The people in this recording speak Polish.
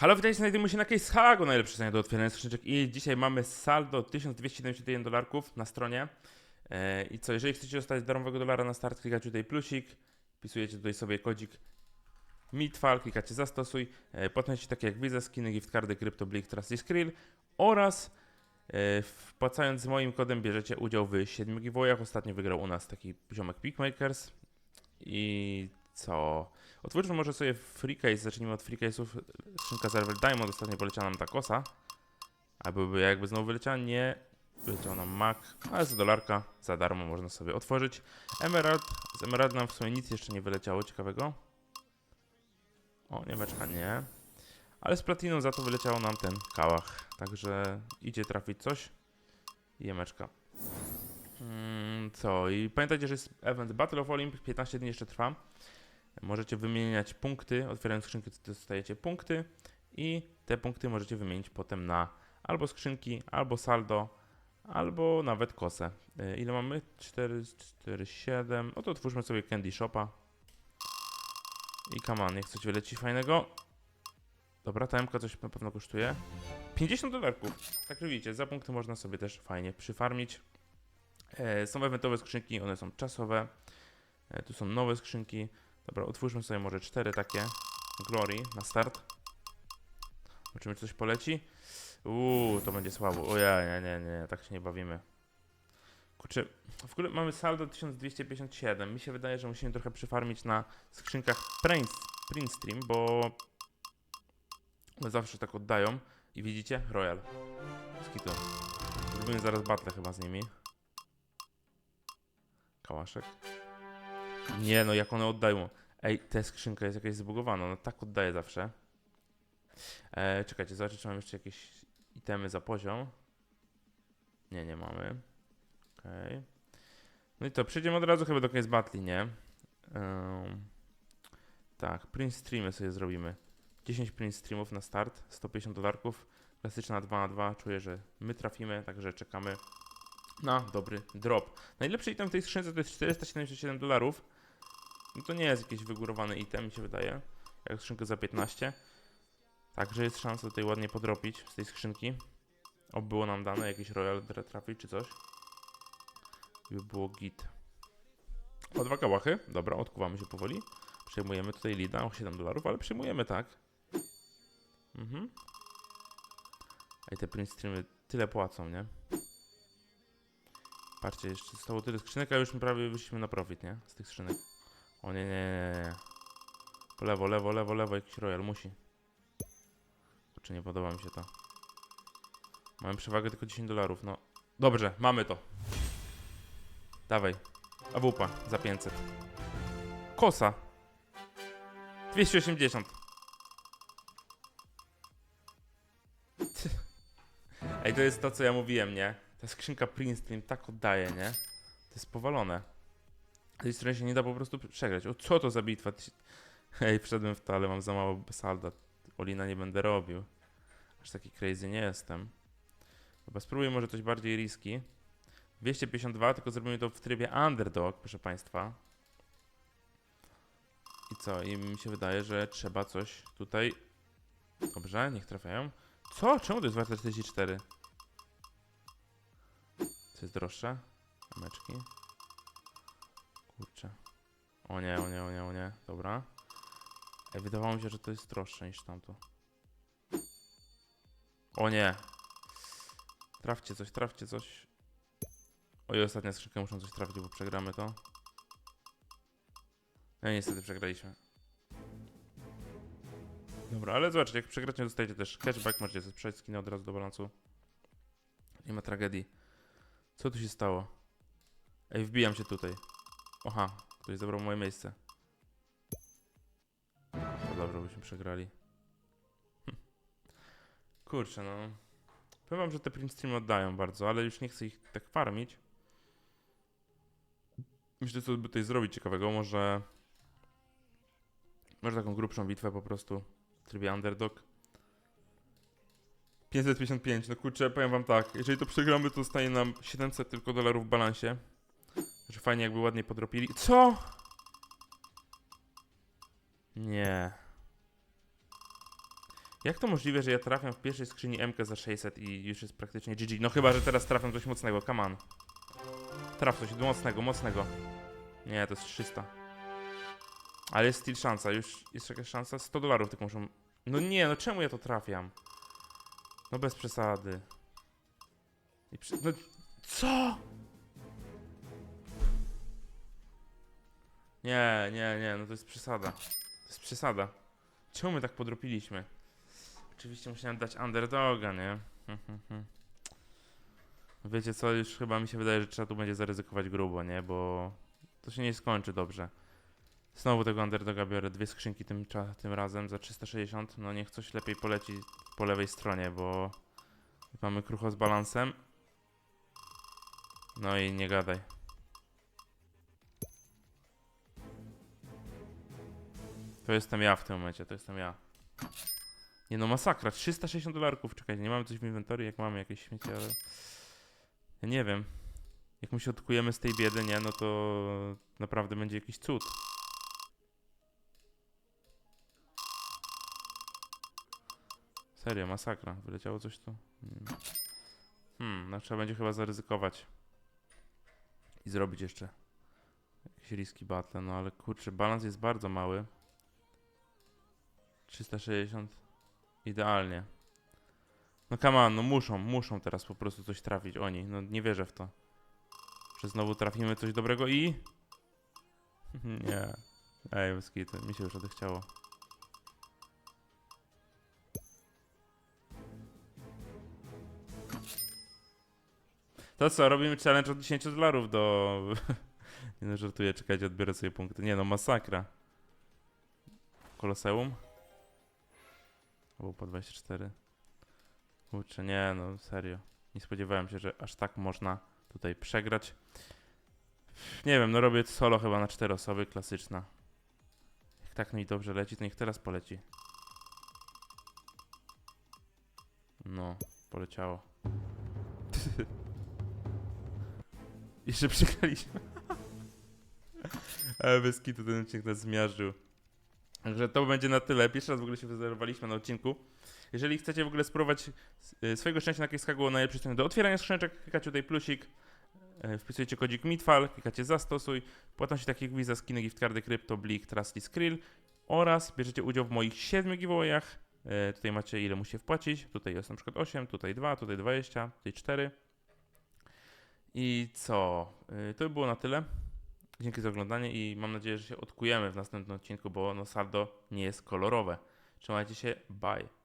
Halo, witajcie, znajdujemy się na Case Hagu, najlepsze stanie do otwierania skrzyneczek i dzisiaj mamy saldo 1271 dolarków na stronie. E, I co, jeżeli chcecie dostać darmowego dolara na start, klikacie tutaj plusik, wpisujecie tutaj sobie kodzik MITFAL, klikacie zastosuj, e, potem takie jak Visa, skiny, gift cardy, CryptoBlick, Trusty Skrill oraz e, wpłacając z moim kodem bierzecie udział w 7 giveawayach. Ostatnio wygrał u nas taki ziomek Pickmakers i co? Otwórzmy może sobie free case, zacznijmy od free case'ów. Skrzynka Server Diamond, ostatnio poleciała nam ta kosa. A byłby jakby znowu wyleciała? Nie. Wyleciał nam Mac, ale za dolarka, za darmo można sobie otworzyć. Emerald, z Emerald nam w sumie nic jeszcze nie wyleciało ciekawego. O, niemeczka nie. Ale z Platiną za to wyleciało nam ten kałach. Także idzie trafić coś. Jemeczka. Mm, co? I pamiętajcie, że jest event Battle of Olymp, 15 dni jeszcze trwa. Możecie wymieniać punkty, otwierając skrzynkę dostajecie punkty i te punkty możecie wymienić potem na albo skrzynki, albo saldo, albo nawet kosę. Y, Ile mamy? 4, 4, 7. No to otwórzmy sobie Candy Shopa. I come on, niech coś wyleci fajnego. Dobra, ta MK coś na pewno kosztuje. 50 dolarków. Tak że widzicie, za punkty można sobie też fajnie przyfarmić. E, są eventowe skrzynki, one są czasowe. E, tu są nowe skrzynki. Dobra, otwórzmy sobie może cztery takie Glory na start. Zobaczymy, czy coś poleci. Uuu, to będzie słabo. O ja, nie, nie, nie, tak się nie bawimy. Kurczę, w ogóle mamy saldo 1257. Mi się wydaje, że musimy trochę przyfarmić na skrzynkach Prince, Print Stream, bo one zawsze tak oddają. I widzicie? Royal. Skitu. Zrobimy zaraz battle chyba z nimi. Kałaszek. Nie no, jak one oddają. Ej, ta skrzynka jest jakaś zbugowana, ona tak oddaje zawsze. E, czekajcie, zobaczę, czy mam jeszcze jakieś itemy za poziom. Nie, nie mamy. Okej. No i to, przejdziemy od razu chyba do koniec battle, nie? Ym, tak, print streamy sobie zrobimy. 10 print streamów na start, 150 dolarków. Klasyczna 2 na 2 czuję, że my trafimy, także czekamy na dobry drop. Najlepszy item w tej skrzynce to jest 477 dolarów. No to nie jest jakiś wygórowany item, mi się wydaje. Jak skrzynkę za 15. Także jest szansa tutaj ładnie podrobić z tej skrzynki. O, było nam dane jakiś Royal trafić czy coś. By było git. O, dwa kałachy. Dobra, odkuwamy się powoli. Przejmujemy tutaj lida o 7 dolarów, ale przejmujemy, tak. Mhm. I te print streamy tyle płacą, nie? Patrzcie, jeszcze zostało tyle skrzynek, a już my prawie wyszliśmy na profit, nie? Z tych skrzynek. O nie, nie, nie, nie. Po lewo, lewo, lewo, lewo, jakiś royal musi. Kurczę, nie podoba mi się to. Mamy przewagę tylko 10 dolarów, no. Dobrze, mamy to. Dawaj. AWP za 500. Kosa. 280. Ej, to jest to, co ja mówiłem, nie? Ta skrzynka Princeton tak oddaje, nie? To jest powalone. Z tej strony się nie da po prostu przegrać. O, co to za bitwa? Ty- Ej, wszedłem w to, ale mam za mało salda. Olina nie będę robił. Aż taki crazy nie jestem. Chyba spróbuję może coś bardziej riski. 252, tylko zrobimy to w trybie underdog, proszę Państwa. I co? I mi się wydaje, że trzeba coś tutaj... Dobrze, niech trafiają. Co? Czemu to jest warte 44? Co jest droższe? Meczki. Kurczę. O nie, o nie, o nie, o nie. Dobra. Ej, wydawało mi się, że to jest droższe niż tamto. O nie. Trafcie coś, trafcie coś. Oj, ostatnia skrzynka muszą coś trafić, bo przegramy to. No niestety przegraliśmy. Dobra, ale zobaczcie, jak przegracie, dostajecie też cashback, możecie sprzedać skiny od razu do balansu. Nie ma tragedii. Co tu się stało? Ej, wbijam się tutaj. Aha, ktoś zabrał moje miejsce. No dobrze, byśmy przegrali. Hm. Kurczę, no. Powiem wam, że te print streamy oddają bardzo, ale już nie chcę ich tak farmić. Myślę, co by tutaj zrobić ciekawego. Może... Może taką grubszą bitwę po prostu w trybie underdog. 555, no kurczę, powiem wam tak, jeżeli to przegramy, to zostaje nam 700 tylko dolarów w balansie. Że fajnie jakby ładnie podropili. Co? Nie. Jak to możliwe, że ja trafiam w pierwszej skrzyni MK za 600 i już jest praktycznie GG? No chyba, że teraz trafiam coś mocnego, come on. Traf coś mocnego, mocnego. Nie, to jest 300. Ale jest still szansa, już jest jakaś szansa? 100 dolarów tylko muszą... No nie, no czemu ja to trafiam? No bez przesady. I przy... No co? Nie, nie, nie, no to jest przesada. To jest przesada. Czemu my tak podropiliśmy? Oczywiście musiałem dać underdoga, nie? Wiecie co, już chyba mi się wydaje, że trzeba tu będzie zaryzykować grubo, nie? Bo to się nie skończy dobrze. Znowu tego underdoga biorę, dwie skrzynki tym, tym razem za 360. No niech coś lepiej poleci po lewej stronie, bo mamy krucho z balansem. No i nie gadaj. To jestem ja w tym momencie, to jestem ja. Nie no, masakra, 360 dolarków, czekajcie, nie mamy coś w inwentory, jak mamy jakieś śmiecie, ale... Ja nie wiem. Jak my się odkujemy z tej biedy, nie, no to naprawdę będzie jakiś cud. Serio, masakra. Wyleciało coś tu? Hmm. Hmm, no trzeba będzie chyba zaryzykować. I zrobić jeszcze jakieś riski battle, no ale kurczę, balans jest bardzo mały. 360. Idealnie. No come on, no muszą, muszą teraz po prostu coś trafić oni. No nie wierzę w to. Że znowu trafimy coś dobrego i... nie. Ej, bez mi się już odechciało. To co, robimy challenge od 10 dolarów do... nie no, żartuję, czekajcie, odbiorę sobie punkty. Nie no, masakra. Koloseum? Albo po 24. Kurczę, nie no, serio. Nie spodziewałem się, że aż tak można tutaj przegrać. Nie wiem, no robię solo chyba na 4 osoby, klasyczna. Jak tak mi dobrze leci, to niech teraz poleci. No, poleciało. Jeszcze przegraliśmy. Ale bez kitu ten odcinek nas zmiażdżył. Także to będzie na tyle. Pierwszy raz w ogóle się wyzerowaliśmy na odcinku. Jeżeli chcecie w ogóle spróbować y, swojego szczęścia na Kiskagu najlepszej strony do otwierania skrzyneczek, klikacie tutaj plusik, y, wpisujecie kodzik MITFAL, klikacie zastosuj, płatności takich Visa, skiny, gift cardy, krypto, blik, trusty, skrill oraz bierzecie udział w moich 7 giveawayach. Y, Tutaj macie ile musicie wpłacić. Tutaj jest na przykład 8, tutaj 2, tutaj 20, tutaj 4. I co? Y, To by było na tyle. Dzięki za oglądanie i mam nadzieję, że się odkujemy w następnym odcinku, bo no saldo nie jest kolorowe. Trzymajcie się, bye.